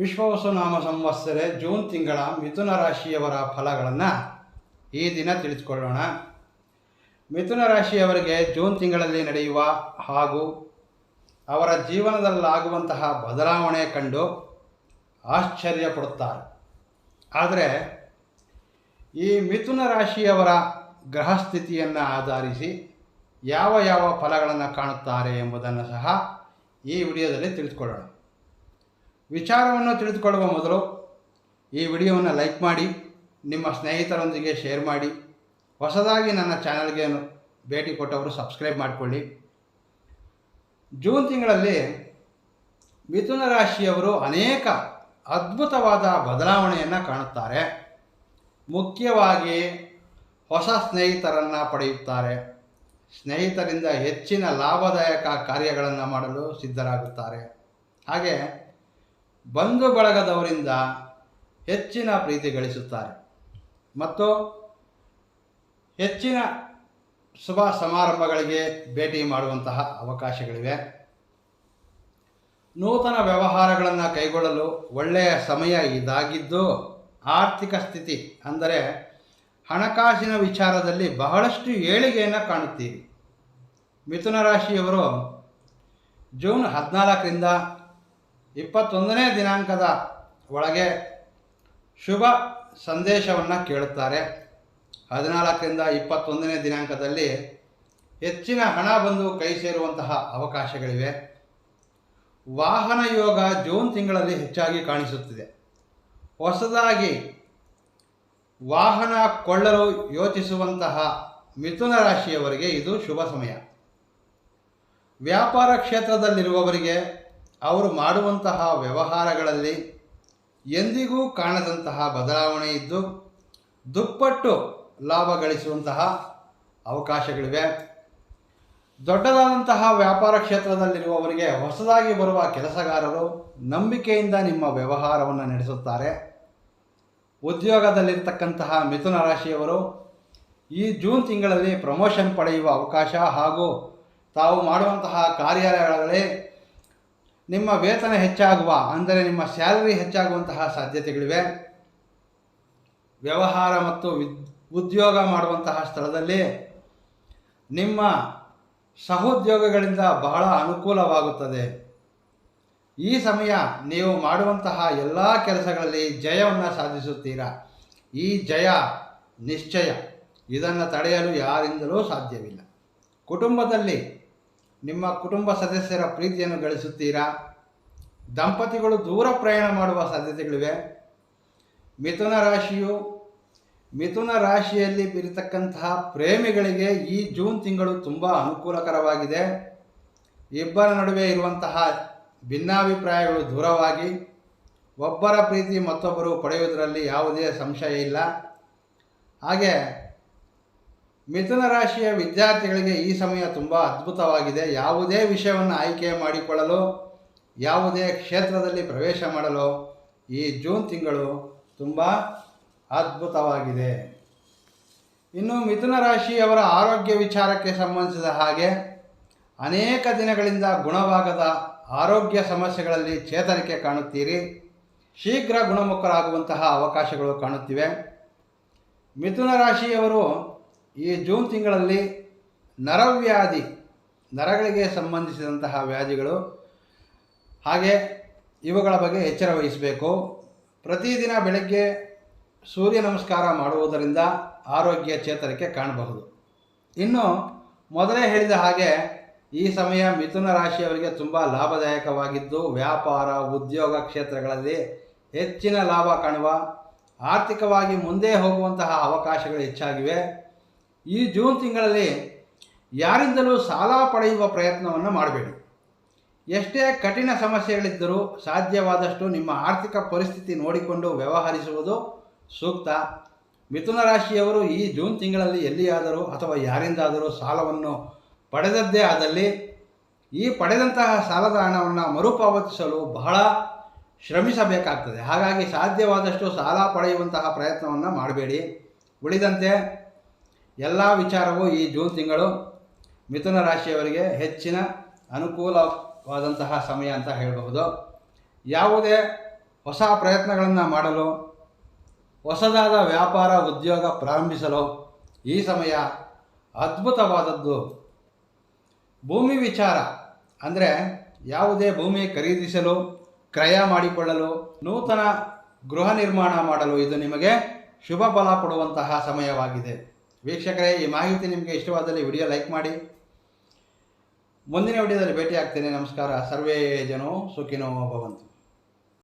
ವಿಶ್ವವಸುನಾಮ ಸಂವತ್ಸರೆ June ತಿಂಗಳ ಮಿಥುನ ರಾಶಿಯವರ ಫಲಗಳನ್ನು ಈ ದಿನ ತಿಳಿದುಕೊಳ್ಳೋಣ ಮಿಥುನ ರಾಶಿಯವರಿಗೆ ಜೂನ್ ತಿಂಗಳಲ್ಲಿ ನಡೆಯುವ ಹಾಗೂ ಅವರ ಜೀವನದಲ್ಲಾಗುವಂತಹ ಬದಲಾವಣೆ ಕಂಡು ಆಶ್ಚರ್ಯ ಪಡುತ್ತಾರೆ. ಆದರೆ ಈ ಮಿಥುನ ರಾಶಿಯವರ ಗ್ರಹ ಸ್ಥಿತಿಯನ್ನು ಆಧರಿಸಿ ಯಾವ ಯಾವ ಫಲಗಳನ್ನು ಕಾಣುತ್ತಾರೆ ಎಂಬುದನ್ನು ಸಹ ಈ ವಿಡಿಯೋದಲ್ಲಿ ತಿಳಿದುಕೊಳ್ಳೋಣ ವಿಚಾರವನ್ನು ತಿಳಿದುಕೊಳ್ಳುವ ಮೊದಲು ಈ ವಿಡಿಯೋವನ್ನು ಲೈಕ್ ಮಾಡಿ, ನಿಮ್ಮ ಸ್ನೇಹಿತರೊಂದಿಗೆ ಶೇರ್ ಮಾಡಿ, ಹೊಸದಾಗಿ ನನ್ನ ಚಾನಲ್ಗೆ ಭೇಟಿ ಕೊಟ್ಟವರು ಸಬ್ಸ್ಕ್ರೈಬ್ ಮಾಡಿಕೊಳ್ಳಿ. ಜೂನ್ ತಿಂಗಳಲ್ಲಿ ಮಿಥುನ ರಾಶಿಯವರು ಅನೇಕ ಅದ್ಭುತವಾದ ಬದಲಾವಣೆಯನ್ನು ಕಾಣುತ್ತಾರೆ. ಮುಖ್ಯವಾಗಿ ಹೊಸ ಸ್ನೇಹಿತರನ್ನು ಪಡೆಯುತ್ತಾರೆ. ಸ್ನೇಹಿತರಿಂದ ಹೆಚ್ಚಿನ ಲಾಭದಾಯಕ ಕಾರ್ಯಗಳನ್ನು ಮಾಡಲು ಸಿದ್ಧರಾಗುತ್ತಾರೆ. ಹಾಗೆ ಬಂಧು ಬಳಗದವರಿಂದ ಹೆಚ್ಚಿನ ಪ್ರೀತಿ ಗಳಿಸುತ್ತಾರೆ. ಮತ್ತು ಹೆಚ್ಚಿನ ಶುಭ ಸಮಾರಂಭಗಳಿಗೆ ಭೇಟಿ ಮಾಡುವಂತಹ ಅವಕಾಶಗಳಿವೆ. ನೂತನ ವ್ಯವಹಾರಗಳನ್ನು ಕೈಗೊಳ್ಳಲು ಒಳ್ಳೆಯ ಸಮಯ ಇದಾಗಿದ್ದು, ಆರ್ಥಿಕ ಸ್ಥಿತಿ ಅಂದರೆ ಹಣಕಾಸಿನ ವಿಚಾರದಲ್ಲಿ ಬಹಳಷ್ಟು ಏಳಿಗೆಯನ್ನು ಕಾಣುತ್ತೀರಿ. ಮಿಥುನ ರಾಶಿಯವರು ಜೂನ್ ಹದಿನಾಲ್ಕರಿಂದ ಇಪ್ಪತ್ತೊಂದನೇ ದಿನಾಂಕದ ಒಳಗೆ ಶುಭ ಸಂದೇಶವನ್ನು ಕೇಳುತ್ತಾರೆ. ಹದಿನಾಲ್ಕರಿಂದ ಇಪ್ಪತ್ತೊಂದನೇ ದಿನಾಂಕದಲ್ಲಿ ಹೆಚ್ಚಿನ ಹಣ ಬಂದು ಕೈ ಸೇರುವಂತಹ ಅವಕಾಶಗಳಿವೆ. ವಾಹನ ಯೋಗ ಜೂನ್ ತಿಂಗಳಲ್ಲಿ ಹೆಚ್ಚಾಗಿ ಕಾಣಿಸುತ್ತಿದೆ. ಹೊಸದಾಗಿ ವಾಹನ ಕೊಳ್ಳಲು ಯೋಚಿಸುವಂತಹ ಮಿಥುನ ರಾಶಿಯವರಿಗೆ ಇದು ಶುಭ ಸಮಯ. ವ್ಯಾಪಾರ ಕ್ಷೇತ್ರದಲ್ಲಿರುವವರಿಗೆ ಅವರು ಮಾಡುವಂತಹ ವ್ಯವಹಾರಗಳಲ್ಲಿ ಎಂದಿಗೂ ಕಾಣದಂತಹ ಬದಲಾವಣೆ ಇದ್ದು ದುಪ್ಪಟ್ಟು ಲಾಭ ಗಳಿಸುವಂತಹ ಅವಕಾಶಗಳಿವೆ. ದೊಡ್ಡದಾದಂತಹ ವ್ಯಾಪಾರ ಕ್ಷೇತ್ರದಲ್ಲಿರುವವರಿಗೆ ಹೊಸದಾಗಿ ಬರುವ ಕೆಲಸಗಾರರು ನಂಬಿಕೆಯಿಂದ ನಿಮ್ಮ ವ್ಯವಹಾರವನ್ನು ನಡೆಸುತ್ತಾರೆ. ಉದ್ಯೋಗದಲ್ಲಿರ್ತಕ್ಕಂತಹ ಮಿಥುನ ರಾಶಿಯವರು ಈ ಜೂನ್ ತಿಂಗಳಲ್ಲಿ ಪ್ರಮೋಷನ್ ಪಡೆಯುವ ಅವಕಾಶ ಹಾಗೂ ತಾವು ಮಾಡುವಂತಹ ಕಾರ್ಯಾಲಯಗಳಲ್ಲಿ ನಿಮ್ಮ ವೇತನ ಹೆಚ್ಚಾಗುವ, ಅಂದರೆ ನಿಮ್ಮ ಸ್ಯಾಲರಿ ಹೆಚ್ಚಾಗುವಂತಹ ಸಾಧ್ಯತೆಗಳಿವೆ. ವ್ಯವಹಾರ ಮತ್ತು ಉದ್ಯೋಗ ಮಾಡುವಂತಹ ಸ್ಥಳದಲ್ಲಿ ನಿಮ್ಮ ಸಹೋದ್ಯೋಗಗಳಿಂದ ಬಹಳ ಅನುಕೂಲವಾಗುತ್ತದೆ. ಈ ಸಮಯ ನೀವು ಮಾಡುವಂತಹ ಎಲ್ಲ ಕೆಲಸಗಳಲ್ಲಿ ಜಯವನ್ನು ಸಾಧಿಸುತ್ತೀರಾ? ಈ ಜಯ ನಿಶ್ಚಯ. ಇದನ್ನು ತಡೆಯಲು ಯಾರಿಂದಲೂ ಸಾಧ್ಯವಿಲ್ಲ. ಕುಟುಂಬದಲ್ಲಿ ನಿಮ್ಮ ಕುಟುಂಬ ಸದಸ್ಯರ ಪ್ರೀತಿಯನ್ನು ಗಳಿಸುತ್ತೀರಾ? ದಂಪತಿಗಳು ದೂರ ಪ್ರಯಾಣ ಮಾಡುವ ಸಾಧ್ಯತೆಗಳಿವೆ. ಮಿಥುನ ರಾಶಿಯು, ಮಿಥುನ ರಾಶಿಯಲ್ಲಿ ಇರತಕ್ಕಂತಹ ಪ್ರೇಮಿಗಳಿಗೆ ಈ ಜೂನ್ ತಿಂಗಳು ತುಂಬ ಅನುಕೂಲಕರವಾಗಿದೆ. ಇಬ್ಬರ ನಡುವೆ ಇರುವಂತಹ ಭಿನ್ನಾಭಿಪ್ರಾಯಗಳು ದೂರವಾಗಿ, ಒಬ್ಬರ ಪ್ರೀತಿ ಮತ್ತೊಬ್ಬರು ಪಡೆಯುವುದರಲ್ಲಿ ಯಾವುದೇ ಸಂಶಯ ಇಲ್ಲ. ಹಾಗೆ ಮಿಥುನ ರಾಶಿಯ ವಿದ್ಯಾರ್ಥಿಗಳಿಗೆ ಈ ಸಮಯ ತುಂಬ ಅದ್ಭುತವಾಗಿದೆ. ಯಾವುದೇ ವಿಷಯವನ್ನು ಆಯ್ಕೆ ಮಾಡಿಕೊಳ್ಳಲು, ಯಾವುದೇ ಕ್ಷೇತ್ರದಲ್ಲಿ ಪ್ರವೇಶ ಮಾಡಲು ಈ ಜೂನ್ ತಿಂಗಳು ತುಂಬ ಅದ್ಭುತವಾಗಿದೆ. ಇನ್ನು ಮಿಥುನ ರಾಶಿಯವರ ಆರೋಗ್ಯ ವಿಚಾರಕ್ಕೆ ಸಂಬಂಧಿಸಿದ ಹಾಗೆ ಅನೇಕ ದಿನಗಳಿಂದ ಗುಣವಾಗದ ಆರೋಗ್ಯ ಸಮಸ್ಯೆಗಳಲ್ಲಿ ಚೇತರಿಕೆ ಕಾಣುತ್ತೀರಿ. ಶೀಘ್ರ ಗುಣಮುಖರಾಗುವಂತಹ ಅವಕಾಶಗಳು ಕಾಣುತ್ತಿವೆ. ಮಿಥುನ ರಾಶಿಯವರು ಈ ಜೂನ್ ತಿಂಗಳಲ್ಲಿ ನರವ್ಯಾಧಿ, ನರಗಳಿಗೆ ಸಂಬಂಧಿಸಿದಂತಹ ವ್ಯಾಧಿಗಳು, ಹಾಗೆ ಇವುಗಳ ಬಗ್ಗೆ ಎಚ್ಚರ ವಹಿಸಬೇಕು. ಪ್ರತಿದಿನ ಬೆಳಗ್ಗೆ ಸೂರ್ಯ ನಮಸ್ಕಾರ ಮಾಡುವುದರಿಂದ ಆರೋಗ್ಯ ಚೇತರಿಕೆ ಕಾಣಬಹುದು. ಇನ್ನು ಮೊದಲೇ ಹೇಳಿದ ಹಾಗೆ ಈ ಸಮಯ ಮಿಥುನ ರಾಶಿಯವರಿಗೆ ತುಂಬ ಲಾಭದಾಯಕವಾಗಿದ್ದು, ವ್ಯಾಪಾರ, ಉದ್ಯೋಗ ಕ್ಷೇತ್ರಗಳಲ್ಲಿ ಹೆಚ್ಚಿನ ಲಾಭ ಕಾಣುವ, ಆರ್ಥಿಕವಾಗಿ ಮುಂದೆ ಹೋಗುವಂತಹ ಅವಕಾಶಗಳು ಹೆಚ್ಚಾಗಿವೆ. ಈ ಜೂನ್ ತಿಂಗಳಲ್ಲಿ ಯಾರಿಂದಲೂ ಸಾಲ ಪಡೆಯುವ ಪ್ರಯತ್ನವನ್ನು ಮಾಡಬೇಡಿ. ಎಷ್ಟೇ ಕಠಿಣ ಸಮಸ್ಯೆಗಳಿದ್ದರೂ ಸಾಧ್ಯವಾದಷ್ಟು ನಿಮ್ಮ ಆರ್ಥಿಕ ಪರಿಸ್ಥಿತಿ ನೋಡಿಕೊಂಡು ವ್ಯವಹರಿಸುವುದು ಸೂಕ್ತ. ಮಿಥುನ ರಾಶಿಯವರು ಈ ಜೂನ್ ತಿಂಗಳಲ್ಲಿ ಎಲ್ಲಿಯಾದರೂ ಅಥವಾ ಯಾರಿಂದಾದರೂ ಸಾಲವನ್ನು ಪಡೆದದ್ದೇ ಆದಲ್ಲಿ ಈ ಪಡೆದಂತಹ ಸಾಲದ ಹಣವನ್ನು ಮರುಪಾವತಿಸಲು ಬಹಳ ಶ್ರಮಿಸಬೇಕಾಗ್ತದೆ. ಹಾಗಾಗಿ ಸಾಧ್ಯವಾದಷ್ಟು ಸಾಲ ಪಡೆಯುವಂತಹ ಪ್ರಯತ್ನವನ್ನು ಮಾಡಬೇಡಿ. ಉಳಿದಂತೆ ಎಲ್ಲ ವಿಚಾರವೂ ಈ ಜೂನ್ ತಿಂಗಳು ಮಿಥುನ ರಾಶಿಯವರಿಗೆ ಹೆಚ್ಚಿನ ಅನುಕೂಲವಾದಂತಹ ಸಮಯ ಅಂತ ಹೇಳಬಹುದು. ಯಾವುದೇ ಹೊಸ ಪ್ರಯತ್ನಗಳನ್ನು ಮಾಡಲು, ಹೊಸದಾದ ವ್ಯಾಪಾರ ಉದ್ಯೋಗ ಪ್ರಾರಂಭಿಸಲು ಈ ಸಮಯ ಅದ್ಭುತವಾದದ್ದು. ಭೂಮಿ ವಿಚಾರ ಅಂದರೆ ಯಾವುದೇ ಭೂಮಿ ಖರೀದಿಸಲು, ಕ್ರಯ ಮಾಡಿಕೊಳ್ಳಲು, ನೂತನ ಗೃಹ ನಿರ್ಮಾಣ ಮಾಡಲು ಇದು ನಿಮಗೆ ಶುಭ ಫಲ ಕೊಡುವಂತಹ ಸಮಯವಾಗಿದೆ. ವೀಕ್ಷಕರೇ, ಈ ಮಾಹಿತಿ ನಿಮಗೆ ಇಷ್ಟವಾದಲ್ಲಿ ವಿಡಿಯೋ ಲೈಕ್ ಮಾಡಿ. ಮುಂದಿನ ವಿಡಿಯೋದಲ್ಲಿ ಭೇಟಿ ಆಗ್ತೇನೆ ನಮಸ್ಕಾರ. ಸರ್ವೇ ಜನೋ ಸುಖಿನೋ ಭವಂತು.